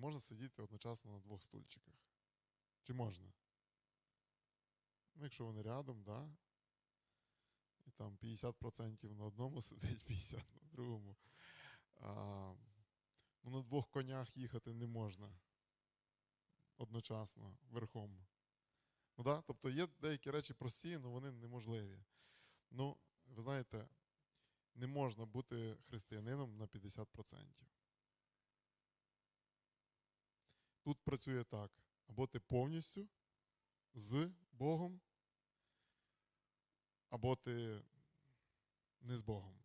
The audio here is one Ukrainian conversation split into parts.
можна сидіти одночасно на двох стульчиках? Чи можна? Ну, якщо вони рядом, да? І там 50% на одному сидить, 50% на другому. А, ну, на двох конях їхати не можна одночасно, верхом. Ну, да? Тобто є деякі речі прості, але вони неможливі. Ну, ви знаєте, не можна бути християнином на 50%. Тут працює так: або ти повністю з Богом, або ти не з Богом.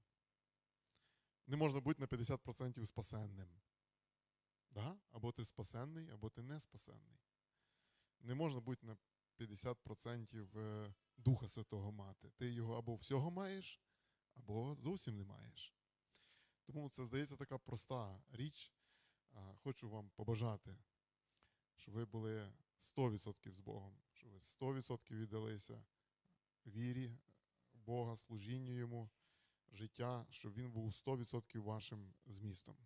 Не можна бути на 50% спасенним. Да? Або ти спасенний, або ти не спасенний. Не можна бути на 50% е, Духа Святого мати. Ти його або всього маєш, або зовсім не маєш. Тому це здається така проста річ. Хочу вам побажати, щоб ви були 100% з Богом, щоб ви 100% віддалися вірі в Бога, служінню Йому, життя, щоб він був 100% вашим змістом.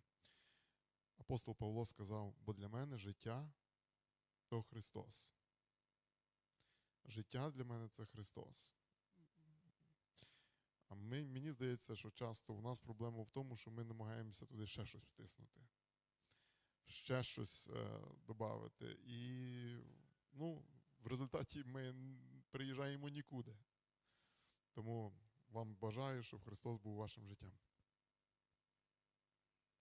Апостол Павло сказав: бо для мене життя то Христос. Життя для мене це Христос. А ми, мені здається, що часто у нас проблема в тому, що ми намагаємося туди ще щось втиснути, ще щось е, додати. І ну, в результаті ми приїжджаємо нікуди. Тому вам бажаю, щоб Христос був вашим життям.